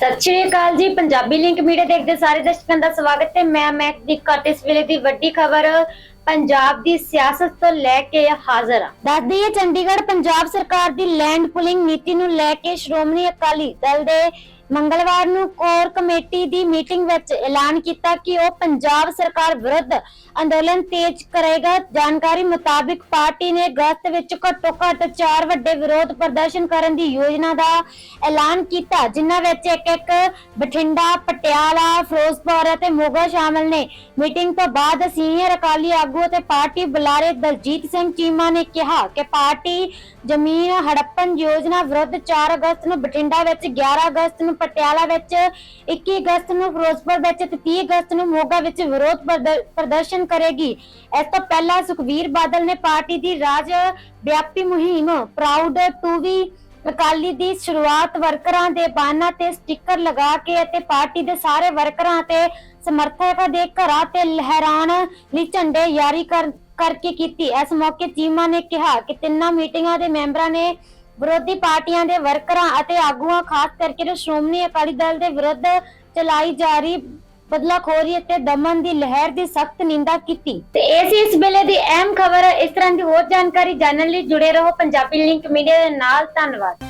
ਸਤਿ ਸ਼੍ਰੀ ਅਕਾਲ ਜੀ, Punjabi link media ਦੇਖਦੇ ਸਾਰੇ ਦਰਸ਼ਕਾਂ ਦਾ ਸਵਾਗਤ ਹੈ। ਮੈਂ ਮੈਕਦੀਪ ਕਟ ਇਸ ਵੇਲੇ ਦੀ ਵੱਡੀ ਖਬਰ, ਪੰਜਾਬ ਦੀ ਸਿਆਸਤ ਤੋਂ ਲੈ ਕੇ ਹਾਜ਼ਰ ਹਾਂ। ਦੱਸ ਦਈਏ ਚੰਡੀਗੜ੍ਹ, ਪੰਜਾਬ ਸਰਕਾਰ ਦੀ ਲੈਂਡ ਪੁਲਿੰਗ ਨੀਤੀ ਨੂੰ ਲੈ ਕੇ ਸ਼੍ਰੋਮਣੀ ਅਕਾਲੀ ਦਲ ਦੇ ਮੰਗਲਵਾਰ ਨੂੰ ਕੋਰ ਕਮੇਟੀ ਦੀ ਮੀਟਿੰਗ ਵਿੱਚ ਐਲਾਨ ਕੀਤਾ ਕਿ ਉਹ ਪੰਜਾਬ ਸਰਕਾਰ ਵਿਰੁੱਧ ਅੰਦੋਲਨ ਤੇਜ਼ ਕਰੇਗਾ। ਜਾਣਕਾਰੀ ਮੁਤਾਬਿਕ ਪਾਰਟੀ ਨੇ ਅਗਸਤ ਵਿੱਚ ਘੱਟੋ ਘੱਟ 4 ਵੱਡੇ ਵਿਰੋਧ ਪ੍ਰਦਰਸ਼ਨ ਕਰਨ ਦੀ ਯੋਜਨਾ ਦਾ ਐਲਾਨ ਕੀਤਾ, ਜਿਨ੍ਹਾਂ ਵਿੱਚ ਇੱਕ ਇੱਕ ਬਠਿੰਡਾ, ਪਟਿਆਲਾ, ਫਿਰੋਜ਼ਪੁਰ ਅਤੇ ਮੋਗਾ ਸ਼ਾਮਲ ਨੇ। ਮੀਟਿੰਗ ਤੋਂ ਬਾਅਦ ਸੀਨੀਅਰ ਅਕਾਲੀ ਆਗੂ ਅਤੇ ਪਾਰਟੀ ਬੁਲਾਰੇ ਦਲਜੀਤ ਸਿੰਘ ਚੀਮਾ ਨੇ ਕਿਹਾ ਕਿ ਪਾਰਟੀ ਜ਼ਮੀਨ ਹੜੱਪਣ ਯੋਜਨਾ ਵਿਰੁੱਧ 4 ਅਗਸਤ ਨੂੰ ਬਠਿੰਡਾ ਵਿੱਚ 11 ਅਗਸਤ ਨੂੰ ਪਟਿਆਲਾ ਵਿੱਚ 21 ਅਗਸਤ ਨੂੰ ਫਿਰੋਜ਼ਪੁਰ ਵਿੱਚ ਤੇ 30 ਅਗਸਤ ਨੂੰ ਮੋਗਾ ਵਿੱਚ ਵਿਰੋਧ ਪ੍ਰਦਰਸ਼ਨ ਕਰੇਗੀ। ਇਸ ਤੋਂ ਪਹਿਲਾਂ ਸੁਖਵੀਰ ਬਾਦਲ ਨੇ ਪਾਰਟੀ ਦੀ ਰਾਜ ਵਿਆਪੀ ਮੁਹਿੰਮ ਪ੍ਰਾਊਡ ਟੂ ਵੀ ਅਕਾਲੀ ਦੀ ਸ਼ੁਰੂਆਤ ਵਰਕਰਾਂ ਦੇ ਬਾਨਾਂ ਤੇ ਸਟicker ਲਗਾ ਕੇ ਅਤੇ ਪਾਰਟੀ ਦੇ ਸਾਰੇ ਵਰਕਰਾਂ ਤੇ ਸਮਰਥਕਾਂ ਦੇ ਘਰਾਂ ਤੇ ਲਹਿਰਾਉਣ ਲਈ ਝੰਡੇ ਯਾਰੀ ਕਰਕੇ ਕੀਤੀ। ਇਸ ਮੌਕੇ ਚੀਮਾ ਨੇ ਕਿਹਾ ਕਿ ਤਿੰਨਾਂ ਮੀਟਿੰਗਾਂ ਦੇ ਮੈਂਬਰਾਂ ਨੇ ਵਿਰੋਧੀ ਪਾਰਟੀਆਂ ਦੇ ਵਰਕਰਾਂ ਅਤੇ ਆਗੂਆਂ, ਖਾਸ ਕਰਕੇ ਸ਼੍ਰੋਮਣੀ ਅਕਾਲੀ ਦਲ ਦੇ ਵਿਰੁੱਧ ਚਲਾਈ ਜਾ ਰਹੀ ਬਦਲਾਖੋਰੀ ਅਤੇ ਦਮਨ ਦੀ ਲਹਿਰ ਦੀ ਸਖਤ ਨਿੰਦਾ ਕੀਤੀ। ਤੇ ਇਹ ਸੀ ਇਸ ਵੇਲੇ ਦੀ ਅਹਿਮ ਖਬਰ। ਇਸ ਤਰ੍ਹਾਂ ਦੀ ਹੋਰ ਜਾਣਕਾਰੀ ਜਾਣਨ ਲਈ ਜੁੜੇ ਰਹੋ ਪੰਜਾਬੀ ਲਿੰਕ ਮੀਡੀਆ ਦੇ ਨਾਲ। ਧੰਨਵਾਦ।